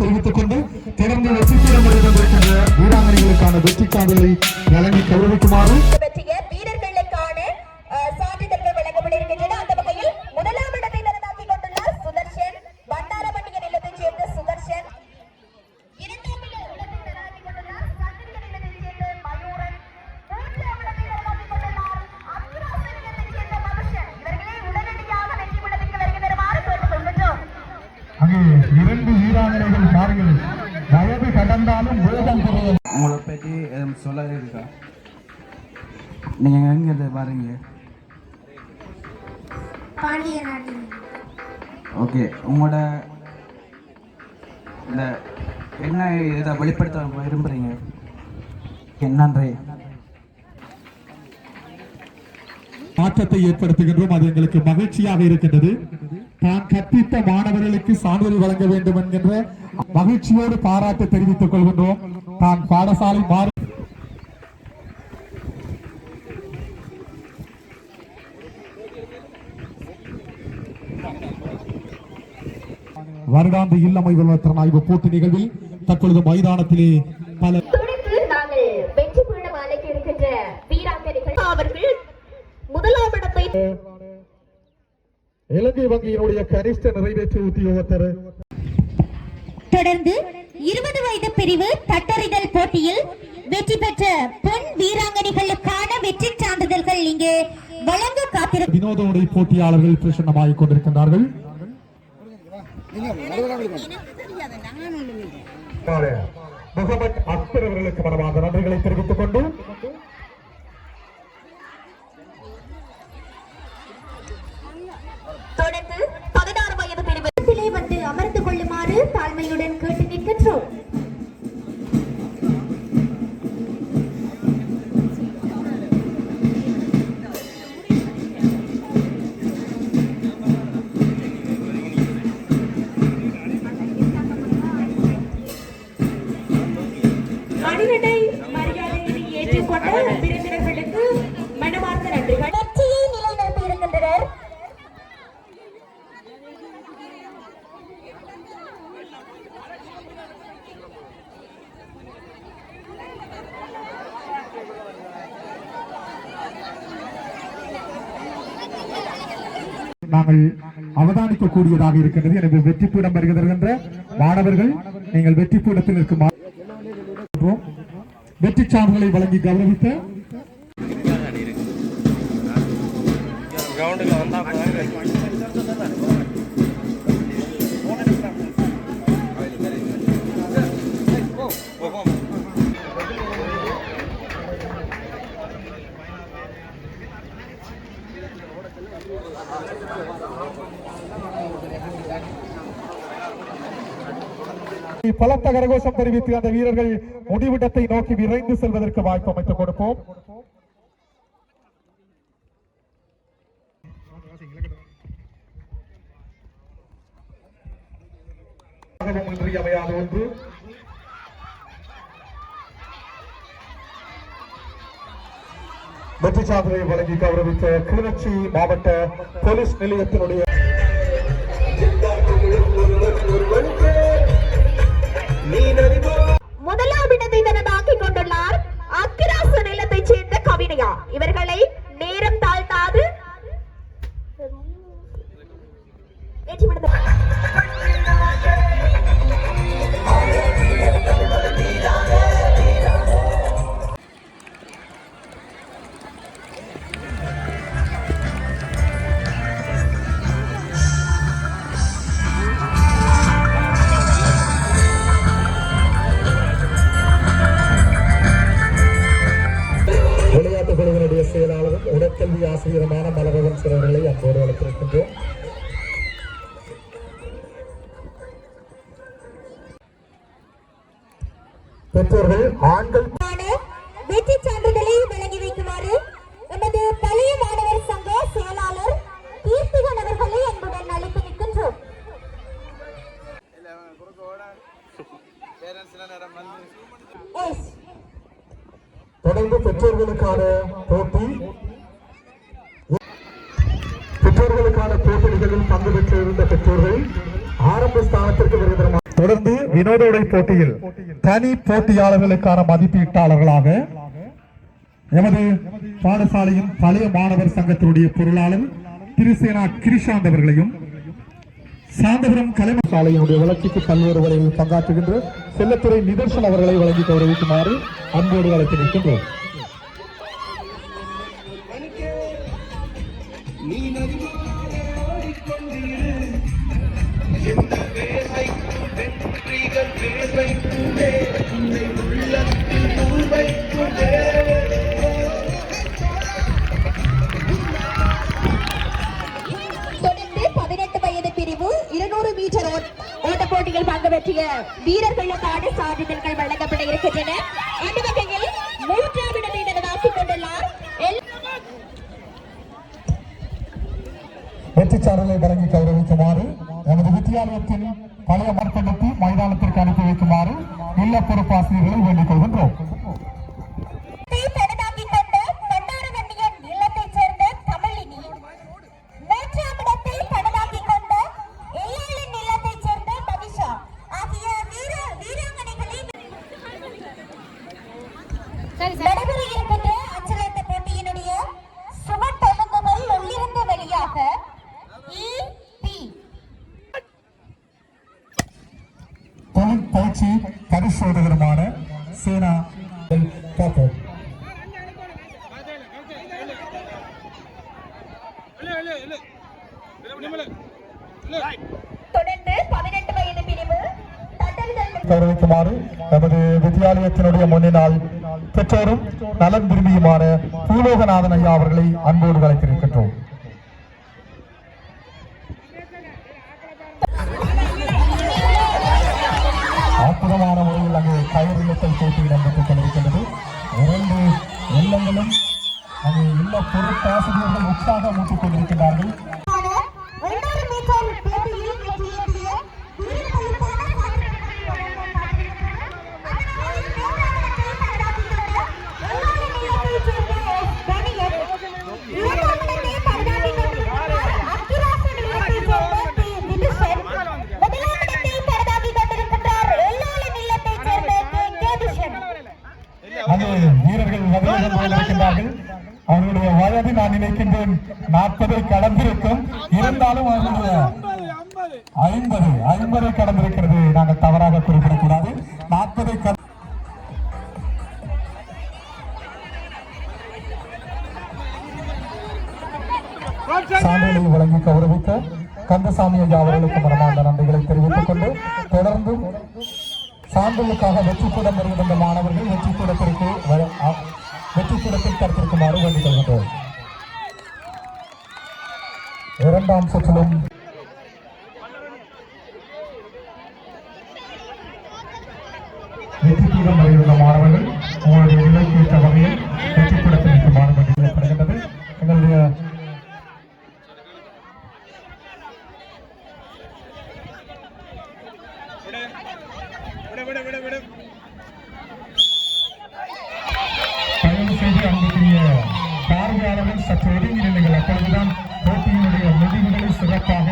நன்றிகளை வீராங்கனைகள் பாருங்கள் வயது கடந்தாலும் வேகம் குறைய உங்களை பற்றி எதுவும் சொல்ல இருக்கா நீங்கள் எங்கே நாட்டில் ஓகே உங்களோட இந்த என்ன இதை வெளிப்படுத்த விரும்புகிறீங்க என்னன்றே மாற்றத்தை ஏற்படுத்துகின்றோம் அது எங்களுக்கு மகிழ்ச்சியாக இருக்கின்றது. தான் கற்பித்த மாணவர்களுக்கு சான்றிதழ் வழங்க வேண்டும் என்கின்ற மகிழ்ச்சியோடு பாராட்டு தெரிவித்துக் கொள்கின்றோம். தான் பாடசாலை மாறி வருடாந்த இல்லமை திறனாய்வு போட்டி நிகழ்வில் தற்பொழுது மைதானத்திலே பல அவர்கள் முதலாம் இடத்தை இலங்கை வங்கியினுடைய கனிஷ்ட நிறைவேற்று உத்தியோகத்தர். தொடர்ந்து இருபது வயது பிரிவு தட்டறிதல் போட்டியில் வெற்றி பெற்ற பெண் வீராங்கனைகளுக்கான வெற்றி சான்றிதழ்கள் இங்கே வழங்க காத்திருக்கும் வினோத உடை போட்டியாளர்கள் பிரசன்னமாகிக் கொண்டிருக்கின்றார்கள். முகமது அக்பர் அவர்களுக்கு மனமார்ந்த நன்றிகளை தெரிவித்துக் கொண்டு தொடர்ந்து பதினாறு வயது பிரிவு வந்து அமர்ந்து கொள்ளுமாறு தாழ்மையுடன் கேட்டு நிற்கின்றோம். நாங்கள் அவதானிக்க கூடியதாக இருக்கின்றது எனவே வெற்றி பீடம் வருகின்ற மாணவர்கள் நீங்கள் வெற்றி பீடத்தில் இருக்குமாறு வெற்றி சான்றுகளை வழங்கி கௌரவித்த பலத்த கரகோஷம் தெரிவித்து அந்த வீரர்கள் முடிவிடத்தை நோக்கி விரைந்து செல்வதற்கு வாய்ப்பு அமைத்துக் கொடுப்போம். இன்றியமையாத ஒன்று வெற்றி சாதனை வழங்கி கௌரவித்த கிளிநொச்சி மாவட்ட போலீஸ் நிலையத்தினுடைய முதலாம் இடத்தை தனதாக்கிக் கொண்டுள்ளார். அக்கிராச நிலத்தைச் சேர்ந்த கவினையா இவர்களை ஆசிரியருமான சிறர்களை அன்போடு வளர்த்திருக்கின்றோம் பெற்றோர்கள் ஆண்கள் தொடர்ந்து வினோத உடை போட்டியில் தனி போட்டியாளர்களுக்கான மதிப்பீட்டாளர்களாக எமது பாடசாலையின் பழைய மாணவர் சங்கத்தினுடைய பொருளாளர் திருசேனா கிரிஷாந்த் அவர்களையும் சாந்தபுரம் கலைம சாலையினுடைய வளர்ச்சிக்கு பல்வேறு வழிகளில் பங்காற்றுகின்ற செல்லத்துறை நிதர்சன் அவர்களை வழங்கி கௌரவிக்குமாறு அன்போடு அழைத்து நிற்கின்றோம். தொடர்ந்து வீரர்களுக்கான சான்றிதழ்கள் வழங்கப்பட இருக்கின்றன. அந்த வகையில் மூன்றாம் இடத்தை தனதாக்கிக் கொண்டுள்ளார். எல் வெற்றி சாரலை வழங்கி கௌரவிக்குமாறு எமது வித்தியாலயத்தின் பழைய மரக்கண்டத்தை மைதானத்திற்கு அனுப்பி வைக்குமாறு இல்ல பொறுப்பாசிரியர்களை வேண்டிக் கௌரவிக்குமாறு எமது வித்தியாலயத்தினுடைய முன்னினால் பெற்றோரும் நலன் விரும்பியுமான பூலோகநாதன் ஐயா அவர்களை அன்போடு அழைத்திருக்கின்றோம். அற்புதமான முறையில் அங்கே கயிறு இழுத்தல் போட்டி இடம்பெற்றுக் கொண்டிருக்கின்றது. இரண்டு இல்லங்களும் அங்கே இல்ல பொருட்காசிரியர்கள் உற்சாகம் ஊட்டிக் கொண்டிருக்கிறார்கள் கந்தசாமி ஐயா அவர்களுக்கு மனமார்ந்த நன்றிகளை தெரிவித்துக் கொண்டு தொடர்ந்து சான்றிதழுக்காக வெற்றி கூடம் வருகின்ற மாணவர்கள் வெற்றி கூடத்திற்கு வெற்றி கூடத்தில் கருத்திருக்குமாறு வேண்டிக் கொள்கின்றோம் இரண்டாம் சுற்றிலும் தயவு செய்து அன்புக்குரிய பார்வையாளர்கள் சற்று ஒதுங்கி நில்லுங்கள் அப்பொழுதுதான் போட்டியினுடைய முடிவுகளை சிறப்பாக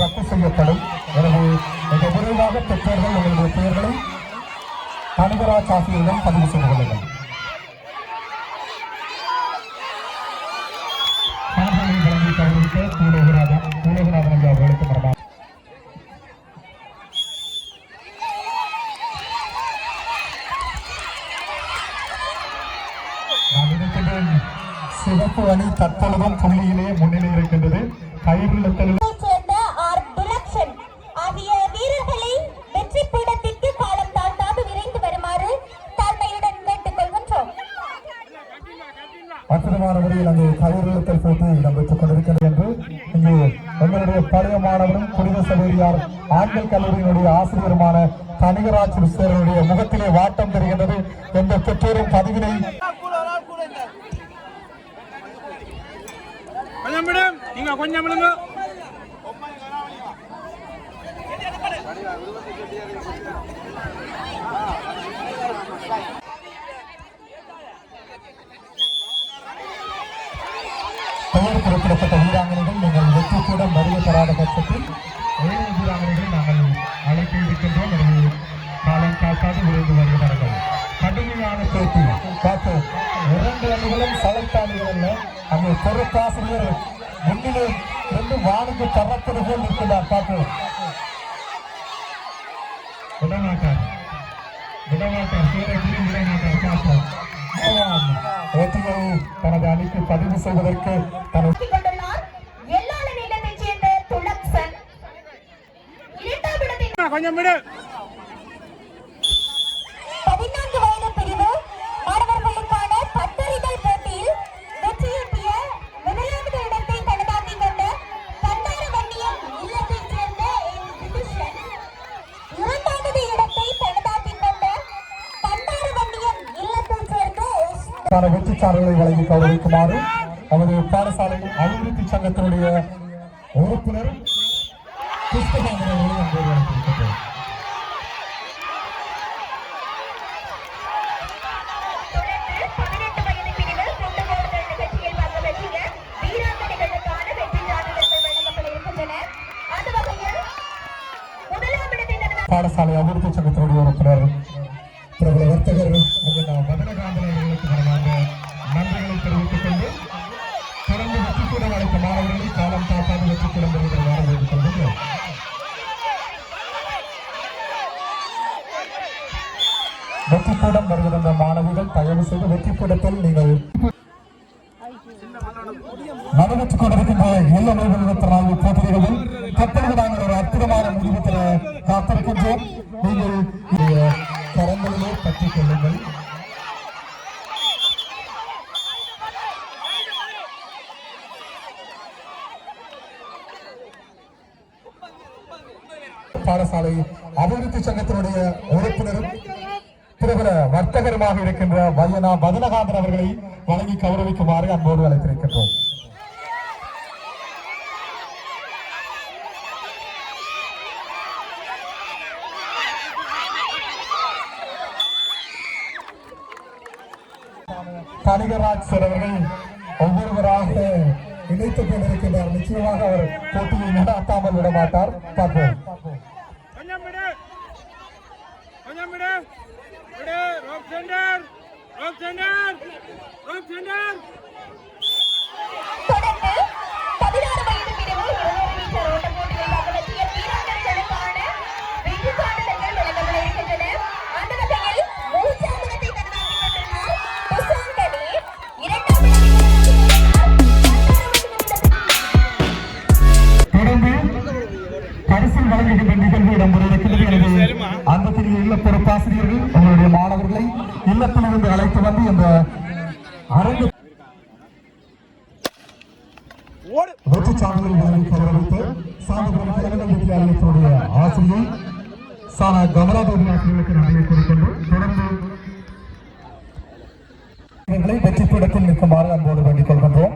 ரத்து செய்யப்படும். எனவே மிக விரைவாக பெற்றோர்கள் உங்களுடைய பெயர்களை கனகராஜ் ஆசிரியரிடம் பதிவு செய்து கொள்ளுங்கள். சிவப்பு அணி தற்பொழுதும் புள்ளியிலே முன்னிலை இருக்கின்றது. கயிறு என்று இங்கு பழைய மாணவரும் புனித சவேரியார் ஆண்கள் கல்லூரியினுடைய ஆசிரியருமான தனிகராஜ் கொஞ்சம் விடும் நீங்க கொஞ்சம் விடுங்க பெயர் குறிப்பிடப்பட்ட வீராங்கனைகள் நீங்கள் வெற்றி கூட வருகை தராத பட்சத்தில் ஏழு வீராங்கனைகள் நாங்கள் அழைத்து இருக்கின்றோம். எனவே காலம் காக்காது விரைந்து வருகிறார்கள். கடுமையான போட்டி பார்ப்போம். இரண்டு அணிகளும் சளைத்தாணிகள் அல்ல அங்கே பொறுப்பாசிரியர் முன்னிலே இருந்து வானுக்கு போல் இருக்கிறார் பார்ப்போம். விடமாட்டார் விடமாட்டார் சூரஜிரி விடமாட்டார் ஆமாம். வெற்றியை தனது அணிக்கு பதிவு செய்வதற்கு தனது கொஞ்சம் விடு. எஸ் வெற்றி சாரலை வழங்கி கௌரவிக்குமாறு நமது பாடசாலையின் அபிவிருத்தி சங்கத்தினுடைய உறுப்பினர் புஷ்பகாமன் வெற்றி கூடம் வருகின்ற மாணவிகள் தயவு செய்து வெற்றி கூடத்தில் நீங்கள் நடைபெற்றுக் கொண்டிருக்கின்ற எல்ல நிறுவனத்தினால் போட்டிகளில் கப்பல்கள் நாங்கள் ஒரு அற்புதமான முடிவு காத்திருக்கின்றோம். நீங்கள் கரங்களிலே பற்றிக் கொள்ளுங்கள். பாடசாலை அபிவிருத்தி சங்கத்தினுடைய உறுப்பினரும் பிரபல வர்த்தகருமாக இருக்கின்ற வயனா மதனகாந்தன் அவர்களை வழங்கி கௌரவிக்குமாறு அன்போடு அழைத்திருக்கின்றோம். கனிகராஜ் சார் அவர்கள் ஒவ்வொருவராக இணைத்துக் கொண்டிருக்கின்றார். நிச்சயமாக அவர் போட்டியை நடாத்தாமல் விட மாட்டார் பார்ப்போம் கொஞ்சம் விடு தொடர்ந்து பதினாறு வயது இருநூறு மீட்டர் ஓட்ட போட்டியில் பங்கு பெற்றிய வீராங்கனைகளுக்கான வெற்றி சான்றிதழ்கள் வழங்கப்பட இருக்கின்றன அந்த வகையில் தொடர்ந்து பரிசில் வழங்குகின்ற நிகழ்வு இடம்பெற இருக்கிறது எனவே இல்ல பொறுப்பாசிரியர்கள் உங்களுடைய மாணவர்களை இல்லத்திலிருந்து அழைத்து வந்து இந்த அரங்கு வெற்றி சான்றிதழ் வழங்கி கௌரவித்து சாந்தபுரம் ஆசிரியை ஆசிரியர்களுக்கு நன்றியை கூறிக்கொண்டு தொடர்ந்து வெற்றி பீடத்தில் நிற்குமாறு அன்போடு வேண்டிக் கொள்கின்றோம்.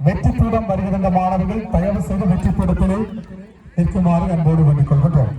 வெற்றி பீடம் வருகின்ற மாணவர்கள் தயவு செய்து வெற்றி பீடத்திலே நிற்குமாறு அன்போடு வேண்டிக் கொள்கின்றோம்.